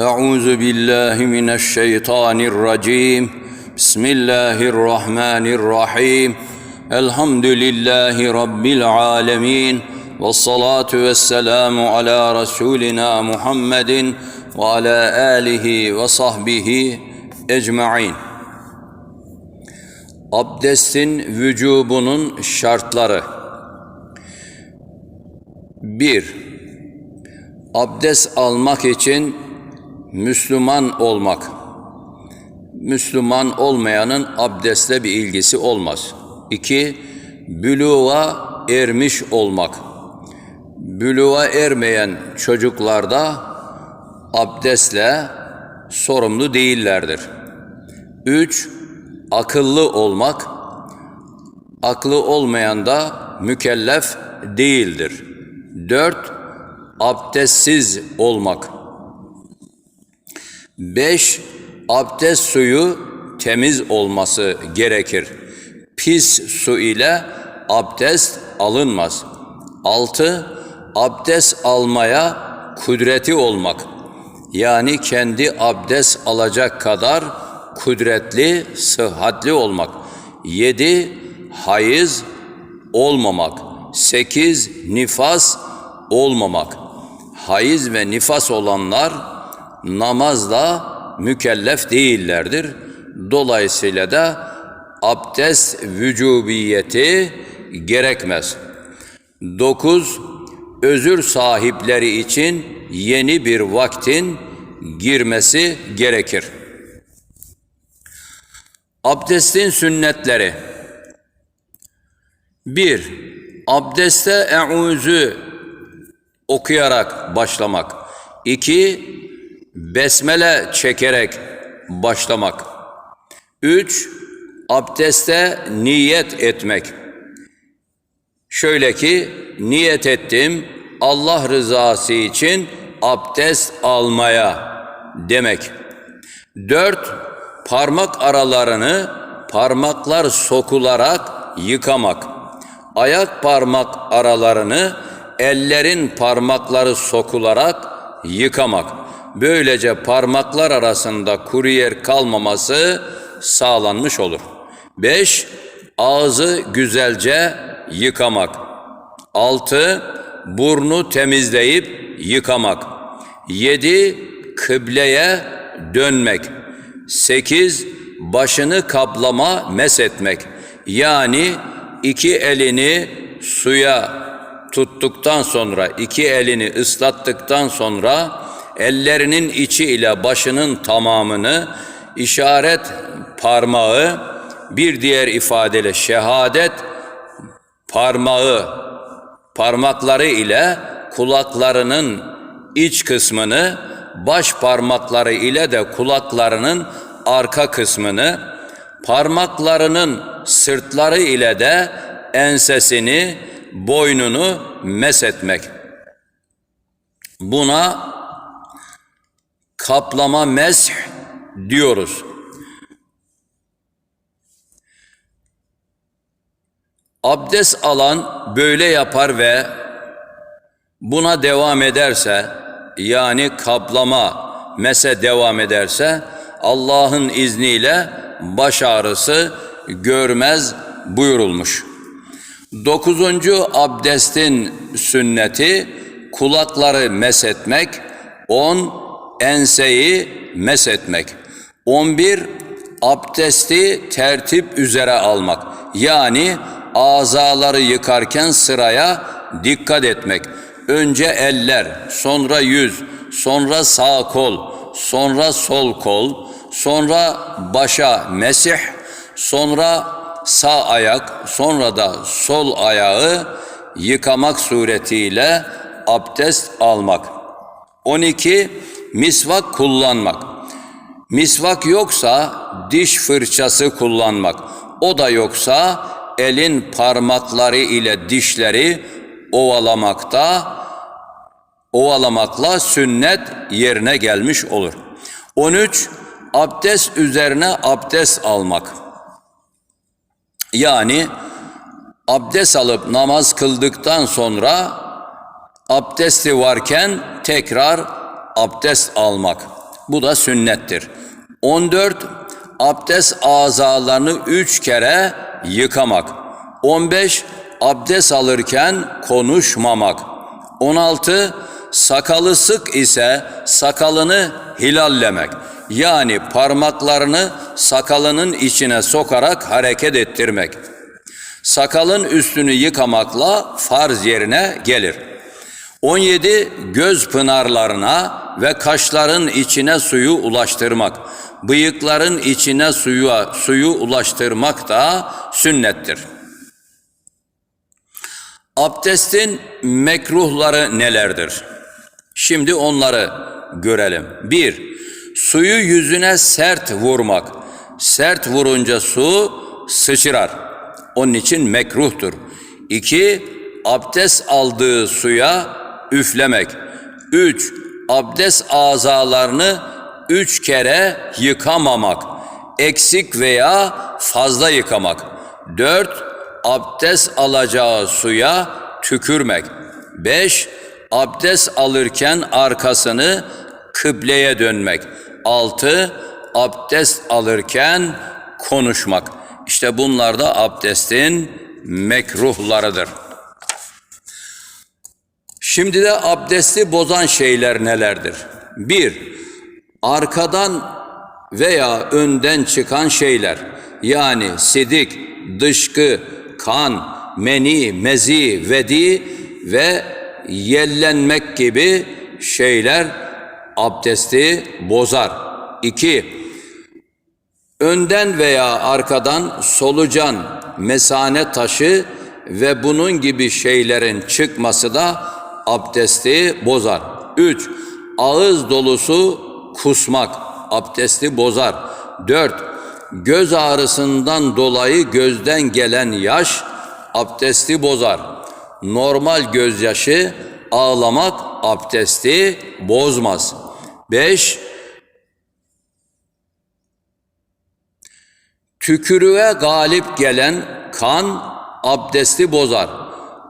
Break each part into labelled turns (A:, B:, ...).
A: أعوذ بالله من الشيطان الرجيم بسم الله الرحمن الرحيم الحمد لله رب العالمين والصلاة والسلام على رسولنا محمد وعلى آله وصحبه أجمعين Abdestin vücubunun şartları 1. Abdest almak için Müslüman olmak. Müslüman olmayanın abdestle bir ilgisi olmaz. 2. Büluğa ermiş olmak. Büluğa ermeyen çocuklarda abdestle sorumlu değillerdir. 3. Akıllı olmak. Aklı olmayan da mükellef değildir. 4. Abdestsiz olmak. 5. Abdest suyu temiz olması gerekir. Pis su ile abdest alınmaz. 6. Abdest almaya kudreti olmak. Yani kendi abdest alacak kadar kudretli, sıhhatli olmak. 7. Hayız olmamak. 8. Nifas olmamak. Hayız ve nifas olanlar namazla mükellef değillerdir. Dolayısıyla da abdest vücubiyeti gerekmez. 9. Özür sahipleri için yeni bir vaktin girmesi gerekir. Abdestin sünnetleri 1. Abdeste e'uzü okuyarak başlamak. 2. Besmele çekerek başlamak. 3. Abdeste niyet etmek. Şöyle ki niyet ettim Allah rızası için abdest almaya demek. 4. Parmak aralarını parmaklar sokularak yıkamak. Ayak parmak aralarını ellerin parmakları sokularak yıkamak. Böylece parmaklar arasında kuru yer kalmaması sağlanmış olur. 5. Ağzı güzelce yıkamak. 6. Burnu temizleyip yıkamak. 7. Kıbleye dönmek. 8. Başını kaplama mesetmek. Yani iki elini suya tuttuktan sonra, iki elini ıslattıktan sonra ellerinin içi ile başının tamamını işaret parmağı, bir diğer ifadeyle şehadet parmağı, parmakları ile kulaklarının iç kısmını, baş parmakları ile de kulaklarının arka kısmını, parmaklarının sırtları ile de ensesini, boynunu mesetmek. Buna kaplama mesh diyoruz. Abdest alan böyle yapar ve buna devam ederse yani kaplama mese devam ederse Allah'ın izniyle baş ağrısı görmez buyurulmuş. Dokuzuncu abdestin sünneti kulakları mesetmek, on enseyi mesetmek. On bir abdesti tertip üzere almak. Yani azaları yıkarken sıraya dikkat etmek. Önce eller, sonra yüz, sonra sağ kol, sonra sol kol, sonra başa mesih, sonra sağ ayak, sonra da sol ayağı yıkamak suretiyle abdest almak. 12. Misvak kullanmak. Misvak yoksa diş fırçası kullanmak. O da yoksa elin parmakları ile dişleri ovalamakta ovalamakla sünnet yerine gelmiş olur. 13 abdest üzerine abdest almak. Yani abdest alıp namaz kıldıktan sonra abdesti varken tekrar abdest almak. Bu da sünnettir. 14. Abdest azalarını üç kere yıkamak. 15. Abdest alırken konuşmamak. 16. Sakalı sık ise sakalını hilallemek. Yani parmaklarını sakalının içine sokarak hareket ettirmek. Sakalın üstünü yıkamakla farz yerine gelir. 17 göz pınarlarına ve kaşların içine suyu ulaştırmak. Bıyıkların içine suyu, suyu ulaştırmak da sünnettir. Abdestin mekruhları nelerdir? Şimdi onları görelim. 1. Suyu yüzüne sert vurmak. Sert vurunca su sıçrar. Onun için mekruhtur. 2. Abdest aldığı suya üflemek. 3. Abdest azalarını üç kere yıkamamak. Eksik veya fazla yıkamak. 4. Abdest alacağı suya tükürmek. 5. Abdest alırken arkasını kıbleye dönmek. 6. Abdest alırken konuşmak. İşte bunlar da abdestin mekruhlarıdır. Şimdi de abdesti bozan şeyler nelerdir? 1. Arkadan veya önden çıkan şeyler. Yani sidik, dışkı, kan, meni, mezi, vedi ve yellenmek gibi şeyler abdesti bozar. 2. Önden veya arkadan solucan, mesane taşı ve bunun gibi şeylerin çıkması da abdesti bozar. 3. Ağız dolusu kusmak abdesti bozar. 4. Göz ağrısından dolayı gözden gelen yaş abdesti bozar. Normal gözyaşı ağlamak abdesti bozmaz. 5. Tükürüğe galip gelen kan abdesti bozar.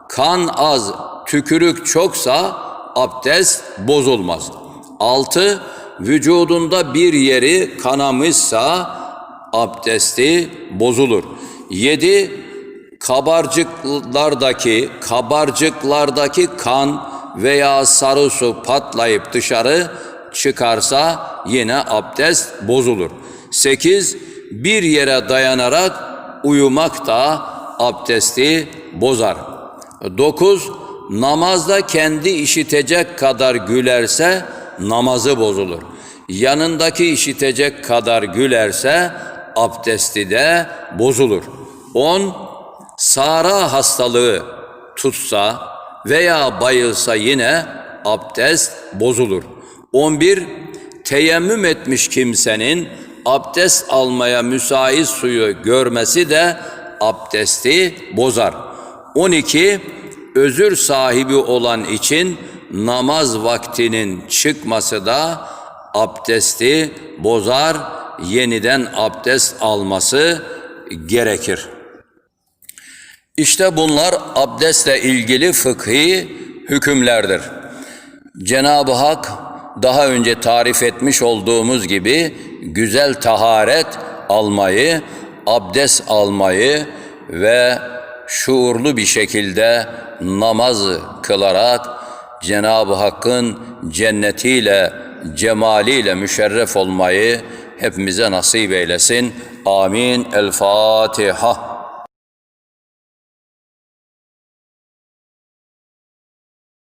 A: Kan az, tükürük çoksa abdest bozulmaz. 6. Vücudunda bir yeri kanamışsa abdesti bozulur. 7. Kabarcıklardaki kabarcıklardaki kan veya sarı su patlayıp dışarı çıkarsa yine abdest bozulur. 8. Bir yere dayanarak uyumak da abdesti bozar. 9. Namazda kendi işitecek kadar gülerse namazı bozulur. Yanındaki işitecek kadar gülerse abdesti de bozulur. 10. Sara hastalığı tutsa veya bayılsa yine abdest bozulur. 11. Teyemmüm etmiş kimsenin abdest almaya müsait suyu görmesi de abdesti bozar. 12. Özür sahibi olan için namaz vaktinin çıkması da abdesti bozar, yeniden abdest alması gerekir. İşte bunlar abdestle ilgili fıkhi hükümlerdir. Cenab-ı Hak daha önce tarif etmiş olduğumuz gibi güzel taharet almayı, abdest almayı ve şuurlu bir şekilde namaz kılarak Cenab-ı Hakk'ın cennetiyle, cemaliyle müşerref olmayı hepimize nasip eylesin. Amin. El Fatiha.